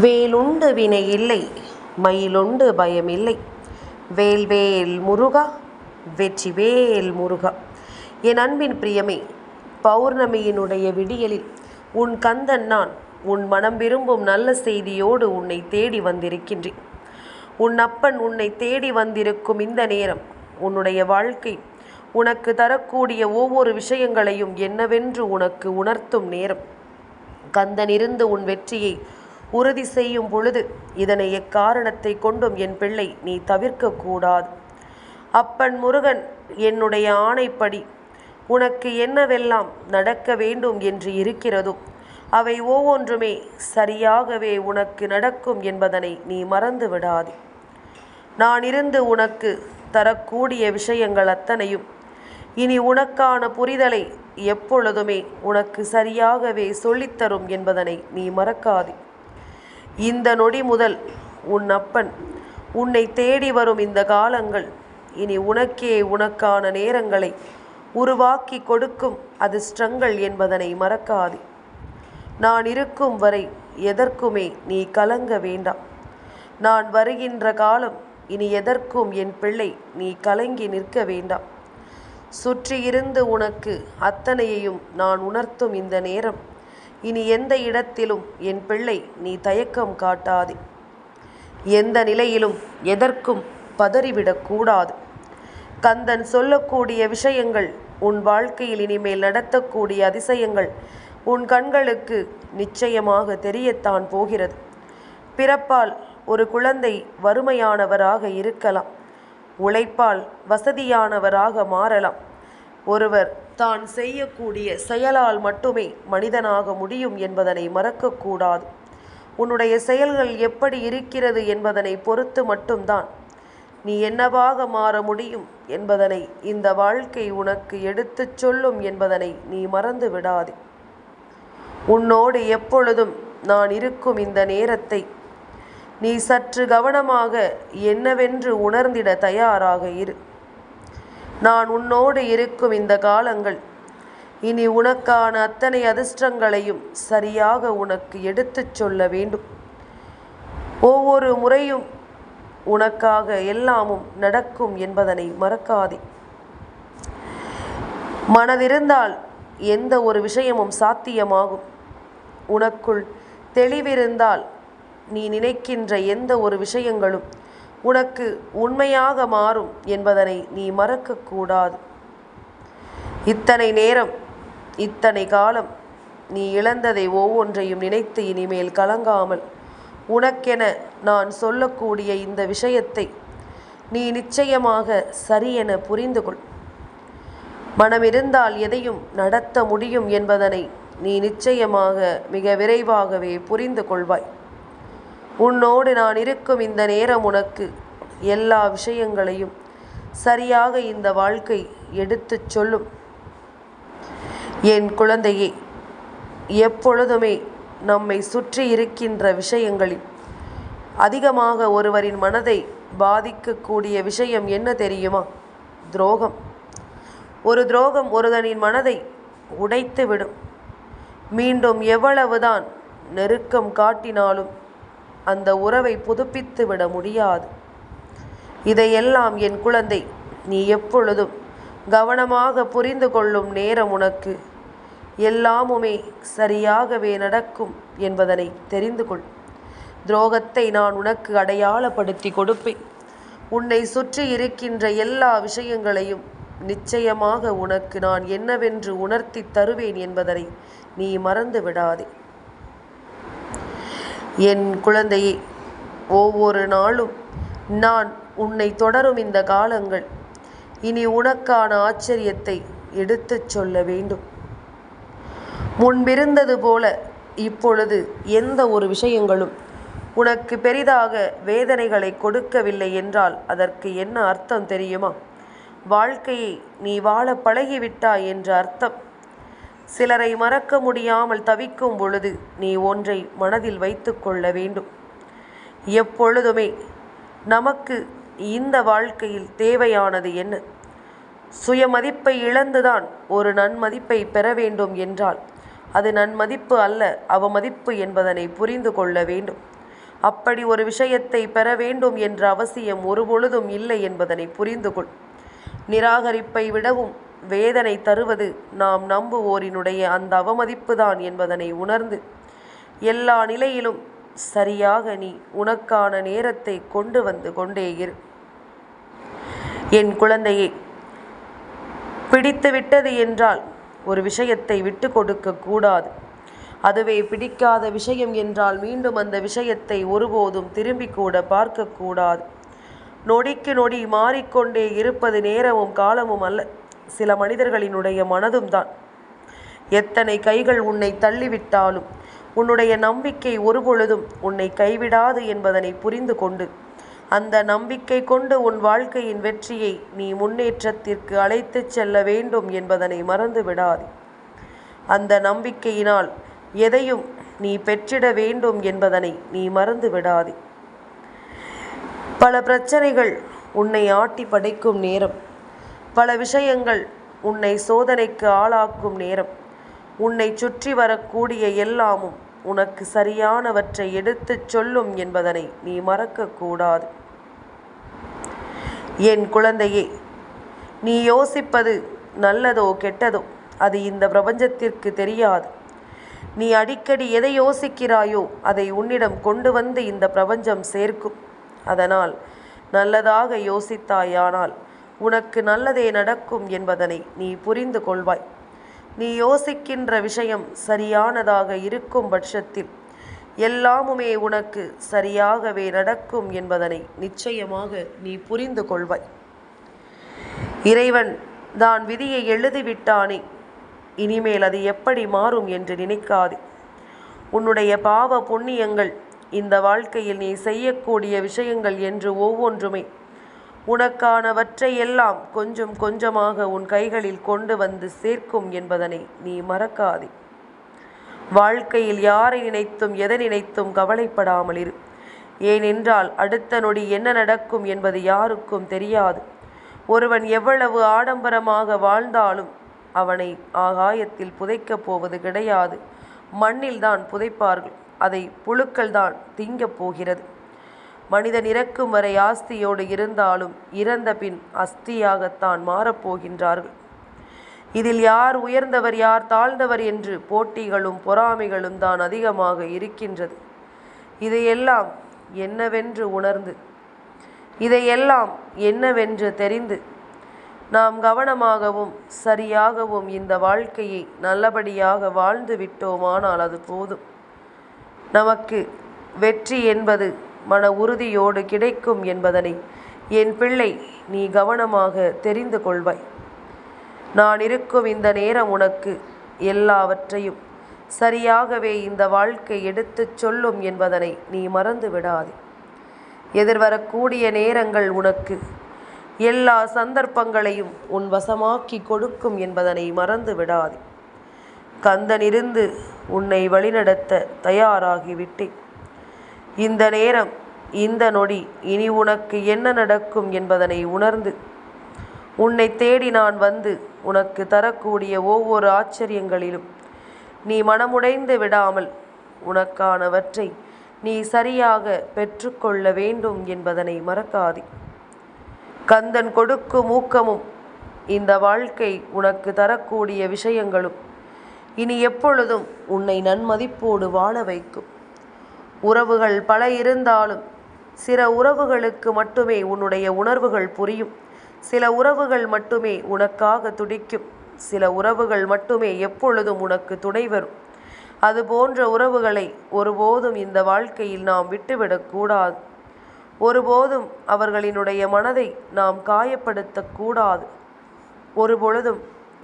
வேலுண்டு வினை இல்லை மயிலுண்டு பயமில்லை இல்லை. வேல்வேல் முருகா வெற்றிவேல் முருகா. என் அன்பின் பிரியமே பௌர்ணமியினுடைய விடியலில் உன் கந்தன் நான் உன் மனம் விரும்பும் நல்ல செய்தியோடு உன்னை தேடி வந்திருக்கின்றேன். உன் அப்பன் உன்னை தேடி வந்திருக்கும் இந்த நேரம் உன்னுடைய வாழ்க்கை உனக்கு தரக்கூடிய ஒவ்வொரு விஷயங்களையும் என்னவென்று உனக்கு உணர்த்தும் நேரம். கந்தன் இருந்து உன் வெற்றியை உறுதி செய்யும் பொழுது இதனை எக்காரணத்தை கொண்டும் என் பிள்ளை நீ தவிர்க்கக்கூடாது. அப்பன் முருகன் என்னுடைய ஆணைப்படி உனக்கு என்னவெல்லாம் நடக்க வேண்டும் என்று இருக்கிறதோ அவை ஒவ்வொன்றுமே சரியாகவே உனக்கு நடக்கும் என்பதனை நீ மறந்து விடாதே. நான் இருந்து உனக்கு தரக்கூடிய விஷயங்கள் அத்தனையும் இனி உனக்கான புரிதலை எப்பொழுதுமே உனக்கு சரியாகவே சொல்லித்தரும் என்பதனை நீ மறக்காதே. இந்த நொடி முதல் உன் அப்பன் உன்னை தேடி வரும் இந்த காலங்கள். இனி உனக்கே உனக்கான நேரங்களை உருவாக்கி கொடுக்கும் அதிர்ஷ்டங்கள் என்பதனை மறக்காது. நான் இருக்கும் வரை எதற்குமே நீ கலங்க வேண்டாம். நான் வருகின்ற காலம் இனி எதற்கும் என் பிள்ளை நீ கலங்கி நிற்க வேண்டாம். சுற்றியிருந்து உனக்கு அத்தனையையும் நான் உணர்த்தும் இந்த நேரம் இனி எந்த இடத்திலும் என் பிள்ளை நீ தயக்கம் காட்டாதே. எந்த நிலையிலும் எதற்கும் பதறிவிடக்கூடாது கந்தன் சொல்லக்கூடிய விஷயங்கள் உன் வாழ்க்கையில் இனிமேல் நடத்தக்கூடிய அதிசயங்கள் உன் கண்களுக்கு நிச்சயமாக தெரியத்தான் போகிறது. பிறப்பால் ஒரு குழந்தை வறுமையானவராக இருக்கலாம். உழைப்பால் வசதியானவராக மாறலாம். ஒருவர் தான் செய்யக்கூடிய செயலால் மட்டுமே மனிதனாக முடியும் என்பதனை மறக்கக்கூடாது. உன்னுடைய செயல்கள் எப்படி இருக்கிறது என்பதனை பொறுத்து மட்டும்தான். நீ என்னவாக மாற முடியும் என்பதனை இந்த வாழ்க்கை உனக்கு எடுத்துச் சொல்லும் என்பதனை நீ மறந்து விடாதே. உன்னோடு எப்பொழுதும் நான் இருக்கும் இந்த நேரத்தை நீ சற்று கவனமாக என்னவென்று உணர்ந்திட தயாராக இரு. நான் உன்னோடு இருக்கும் இந்த காலங்கள். இனி உனக்கான அத்தனை அதிர்ஷ்டங்களையும் சரியாக உனக்கு எடுத்துச் சொல்ல வேண்டும். ஒவ்வொரு முறையும் உனக்காக எல்லாமும் நடக்கும் என்பதனை மறக்காதே. மனதிருந்தால் எந்த ஒரு விஷயமும் சாத்தியமாகும். உனக்குள் தெளிவிருந்தால் நீ நினைக்கின்ற எந்த ஒரு விஷயங்களும் உனக்கு உண்மையாக மாறும் என்பதனை நீ மறக்கக்கூடாது. இத்தனை நேரம் இத்தனை காலம் நீ இழந்ததை ஒவ்வொன்றையும் நினைத்து இனிமேல் கலங்காமல் உனக்கென நான் சொல்லக்கூடிய இந்த விஷயத்தை நீ நிச்சயமாக சரியென புரிந்து கொள் மனமிருந்தால் எதையும் நடத்த முடியும் என்பதனை நீ நிச்சயமாக மிக விரைவாகவே புரிந்து கொள்வாய் உன்னோடு நான் இருக்கும் இந்த நேரம் உனக்கு எல்லா விஷயங்களையும் சரியாக இந்த வாழ்க்கை எடுத்துச் சொல்லும். என் குழந்தையே எப்பொழுதுமே நம்மை சுற்றி இருக்கின்ற விஷயங்களில் அதிகமாக ஒருவரின் மனதை பாதிக்கக்கூடிய விஷயம் என்ன தெரியுமா? துரோகம். ஒரு துரோகம் ஒருவனின் மனதை உடைத்துவிடும். மீண்டும் எவ்வளவுதான் நெருக்கம் காட்டினாலும் அந்த உறவை புதுப்பித்து விட முடியாது. இதையெல்லாம் என் குழந்தை நீ எப்பொழுதும் கவனமாக புரிந்து கொள்ளும் நேரம் உனக்கு. எல்லாமுமே சரியாகவே நடக்கும் என்பதனை தெரிந்து கொள். துரோகத்தை நான் உனக்கு அடையாளப்படுத்தி கொடுப்பேன். உன்னை சுற்றி இருக்கின்ற எல்லா விஷயங்களையும் நிச்சயமாக உனக்கு நான் என்னவென்று உணர்த்தி தருவேன் என்பதனை நீ மறந்து விடாதே. என் குழந்தையே ஒவ்வொரு நாளும் நான் உன்னை தொடரும் இந்த காலங்கள். இனி உனக்கான ஆச்சரியத்தை எடுத்துச் சொல்ல வேண்டும். முன்பிருந்தது போல இப்பொழுது எந்த ஒரு விஷயங்களும் உனக்கு பெரிதாக வேதனைகளை கொடுக்கவில்லை என்றால் அதற்கு என்ன அர்த்தம் தெரியுமா? வாழ்க்கையை நீ வாழ பழகிவிட்டாய் என்ற அர்த்தம். சிலரை மறக்க முடியாமல் தவிக்கும் பொழுது நீ ஒன்றை மனதில் வைத்து கொள்ள வேண்டும். எப்பொழுதுமே நமக்கு இந்த வாழ்க்கையில் தேவையானது என்ன? சுயமதிப்பை இழந்துதான் ஒரு நன்மதிப்பை பெற வேண்டும் என்றால் அது நன்மதிப்பு அல்ல அவமதிப்பு என்பதனை புரிந்து கொள்ள வேண்டும். அப்படி ஒரு விஷயத்தை பெற வேண்டும் என்ற அவசியம் ஒருபொழுதும் இல்லை என்பதனை புரிந்து கொள். நிராகரிப்பை விடவும் வேதனை தருவது நாம் நம்புவோரினுடைய அந்த அவமதிப்புதான் என்பதனை உணர்ந்து எல்லா நிலையிலும் சரியாக நீ உனக்கான நேரத்தை கொண்டு வந்து கொண்டே இரு. என் குழந்தையே பிடித்து விட்டது என்றால் ஒரு விஷயத்தை விட்டு கொடுக்க கூடாது. அதுவே பிடிக்காத விஷயம் என்றால் மீண்டும் அந்த விஷயத்தை ஒருபோதும் திரும்பி கூட பார்க்கக்கூடாது நொடிக்கு நொடி மாறிக்கொண்டே இருப்பது நேரமும் காலமும் அல்ல. சில மனிதர்களினுடைய மனதும் தான் எத்தனை கைகள் உன்னை தள்ளிவிட்டாலும் உன்னுடைய நம்பிக்கை ஒருபொழுதும் உன்னை கைவிடாது என்பதனை புரிந்து கொண்டு அந்த நம்பிக்கை கொண்டு உன் வாழ்க்கையின் வெற்றியை நீ முன்னேற்றத்திற்கு அழைத்துச் செல்ல வேண்டும் என்பதனை மறந்து விடாதே. அந்த நம்பிக்கையினால் எதையும் நீ பெற்றிட வேண்டும் என்பதனை நீ மறந்து விடாதே. பல பிரச்சனைகள் உன்னை ஆட்டி படைக்கும் நேரம். பல விஷயங்கள் உன்னை சோதனைக்கு ஆளாக்கும் நேரம். உன்னை சுற்றி வரக்கூடிய எல்லாமும் உனக்கு சரியானவற்றை எடுத்துச் சொல்லும் என்பதனை நீ மறக்கக்கூடாது. என் குழந்தையே நீ யோசிப்பது நல்லதோ கெட்டதோ அது இந்த பிரபஞ்சத்திற்கு தெரியாது. நீ அடிக்கடி எதை யோசிக்கிறாயோ அதை உன்னிடம் கொண்டு வந்து இந்த பிரபஞ்சம் சேர்க்கும். அதனால் நல்லதாக யோசித்தாயானால் உனக்கு நல்லதே நடக்கும் என்பதனை நீ புரிந்து கொள்வாய். நீ யோசிக்கின்ற விஷயம் சரியானதாக இருக்கும் பட்சத்தில் எல்லாமுமே உனக்கு சரியாகவே நடக்கும் என்பதனை நிச்சயமாக நீ புரிந்து கொள்வாய். இறைவன் தான் விதியை எழுதிவிட்டானே இனிமேல் அது எப்படி மாறும் என்று நினைக்காதே. உன்னுடைய பாவ புண்ணியங்கள் இந்த வாழ்க்கையில் நீ செய்யக்கூடிய விஷயங்கள் என்று ஒவ்வொன்றுமே உனக்கானவற்றையெல்லாம் கொஞ்சம் கொஞ்சமாக உன் கைகளில் கொண்டு வந்து சேர்க்கும் என்பதனை நீ மறக்காதே. வாழ்க்கையில் யாரை நினைத்தும் எதை நினைத்தும் கவலைப்படாமல் இரு. ஏனென்றால் அடுத்த நொடி என்ன நடக்கும் என்பது யாருக்கும் தெரியாது. ஒருவன் எவ்வளவு ஆடம்பரமாக வாழ்ந்தாலும் அவனை ஆகாயத்தில் புதைக்கப் போவது கிடையாது. மண்ணில்தான் புதைப்பார்கள். அதை புழுக்கள்தான் தீங்கப் திங்கப் போகிறது. மனிதன் இறக்கும் வரை ஆஸ்தியோடு இருந்தாலும் இறந்த பின் அஸ்தியாகத்தான் மாறப்போகின்றார்கள். இதில் யார் உயர்ந்தவர் யார் தாழ்ந்தவர் என்று போட்டிகளும் பொறாமைகளும் தான் அதிகமாக இருக்கின்றது. இதையெல்லாம் என்னவென்று உணர்ந்து இதையெல்லாம் என்னவென்று தெரிந்து நாம் கவனமாகவும் சரியாகவும் இந்த வாழ்க்கையை நல்லபடியாக வாழ்ந்து விட்டோமானால் அது போதும். நமக்கு வெற்றி என்பது மன உறுதியோடு கிடைக்கும் என்பதனை என் பிள்ளை நீ கவனமாக தெரிந்து கொள்வாய். நான் இருக்கும் இந்த நேரம் உனக்கு எல்லாவற்றையும் சரியாகவே இந்த வாழ்க்கை எடுத்துச் சொல்லும் என்பதனை நீ மறந்து விடாதே. எதிர்வரக்கூடிய நேரங்கள் உனக்கு எல்லா சந்தர்ப்பங்களையும் உன் வசமாக்கி கொடுக்கும் என்பதனை மறந்து விடாதே. கந்தனிருந்து உன்னை வழிநடத்த தயாராகிவிட்டேன். இந்த நேரம் இந்த நொடி இனி உனக்கு என்ன நடக்கும் என்பதனை உணர்ந்து. உன்னை தேடி நான் வந்து உனக்கு தரக்கூடிய ஒவ்வொரு ஆச்சரியங்களிலும் நீ மனமுடைந்து விடாமல் உனக்கானவற்றை நீ சரியாக பெற்றுக்கொள்ள வேண்டும் என்பதனை மறக்காதே. கந்தன் கொடுக்கும் ஊக்கமும் இந்த வாழ்க்கை உனக்கு தரக்கூடிய விஷயங்களும் இனி எப்பொழுதும் உன்னை நன்மதிப்போடு வாழ வைக்கும். உறவுகள் பல இருந்தாலும் சில உறவுகளுக்கு மட்டுமே உன்னுடைய உணர்வுகள் புரியும். சில உறவுகள் மட்டுமே உனக்காக துடிக்கும். சில உறவுகள் மட்டுமே எப்பொழுதும் உனக்கு துணை வரும். அது போன்ற உறவுகளை ஒருபோதும் இந்த வாழ்க்கையில் நாம் விட்டுவிடக்கூடாது ஒருபோதும் அவர்களினுடைய மனதை நாம் காயப்படுத்தக்கூடாது ஒருபொழுதும்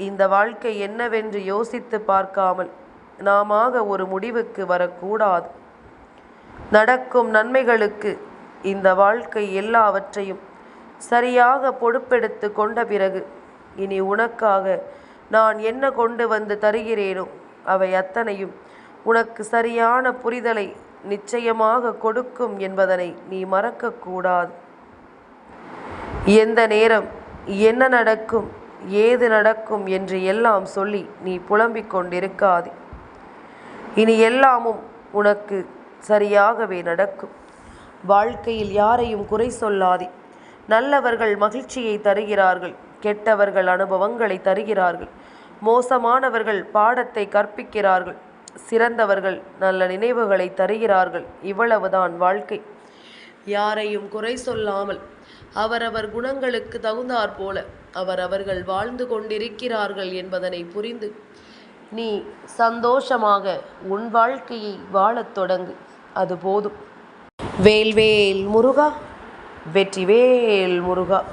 இந்த வாழ்க்கை என்னவென்று யோசித்து பார்க்காமல் நாமாக ஒரு முடிவுக்கு வரக்கூடாது நடக்கும் நன்மைகளுக்கு இந்த வாழ்க்கை எல்லாவற்றையும் சரியாக பொறுப்பெடுத்து கொண்ட பிறகு இனி உனக்காக நான் என்ன கொண்டு வந்து தருகிறேனோ அவை அத்தனையும் உனக்கு சரியான புரிதலை நிச்சயமாக கொடுக்கும் என்பதனை நீ மறக்கக்கூடாது. எந்த நேரம் என்ன நடக்கும் ஏது நடக்கும் என்று எல்லாம் சொல்லி நீ புலம்பிக் கொண்டிருக்காதே. இனி எல்லாமும் உனக்கு சரியாகவே நடக்கும். வாழ்க்கையில் யாரையும் குறை சொல்லாதே. நல்லவர்கள் மகிழ்ச்சியை தருகிறார்கள் கெட்டவர்கள் அனுபவங்களை தருகிறார்கள் மோசமானவர்கள் பாடத்தை கற்பிக்கிறார்கள் சிறந்தவர்கள் நல்ல நினைவுகளை தருகிறார்கள். இவ்வளவுதான் வாழ்க்கை. யாரையும் குறை சொல்லாமல் அவரவர் குணங்களுக்கு தகுந்தாற் போல அவரவர்கள் வாழ்ந்து கொண்டிருக்கிறார்கள் என்பதனை புரிந்து நீ சந்தோஷமாக உன் வாழ்க்கையை வாழத் தொடங்கு. அது போதும். வேல்வேல் முருகா வெற்றிவேல் முருகா.